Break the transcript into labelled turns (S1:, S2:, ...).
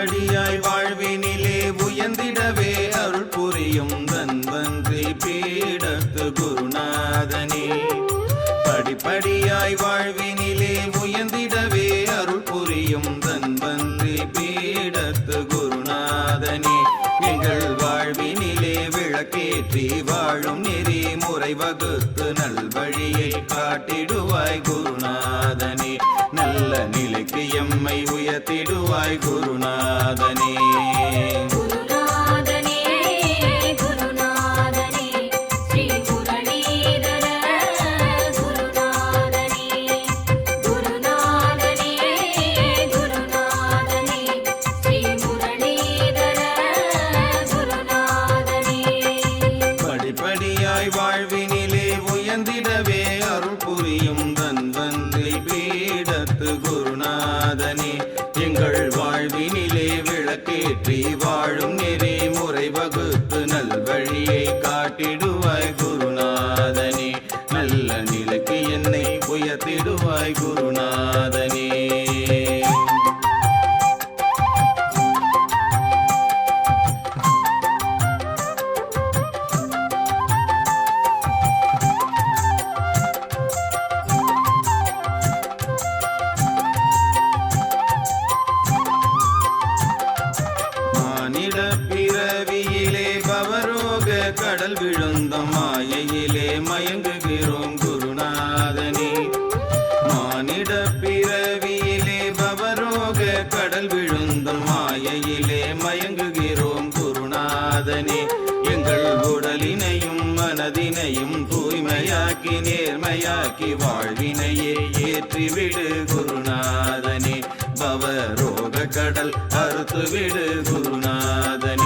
S1: அடியாய் வாழ்வினிலே உயர்ந்திடவே அருள் புரியும் தன்வன்றி பீடத்து குருநாதனே. படிப்படியாய் வாழ்வினிலே உயர்ந்திடவே
S2: அருள் புரியும் தன்வன்றி பீடத்து குருநாதனே. எங்கள் வாழ்வினிலே விளக்கேற்றி வாழும் நெறி
S1: முறை வகுத்து நல்வழியை காட்டிடுவாய் குருநாதனே. நல்ல நிலைக்கியம் எம்மை உயர்த்திடுவாய் குருநாதனே. விளக்கேற்றி வாழும் நெறி முறை வகுத்து நல்வழியை காட்டிடுவாய் குருநாதனே. நல்ல நிலைக்கு என்னை உயர்த்திடுவாய் குருநாதனே. மானிட பிறவியிலே பவரோக கடல் விழுந்த மாயையிலே மயங்குகிறோம் குருநாதனே. மானிட பிறவியிலே பவரோக கடல் விழுந்த மாயையிலே மயங்குகிறோம் குருநாதனே. எங்கள் உடலினையும் மனதினையும் தூய்மையாக்கி நேர்மையாக்கி வாழ்வினையே ஏற்றிவிடு குருநாதனே. பவரோ கடல் அறுத்துவிடு குருநாதன்.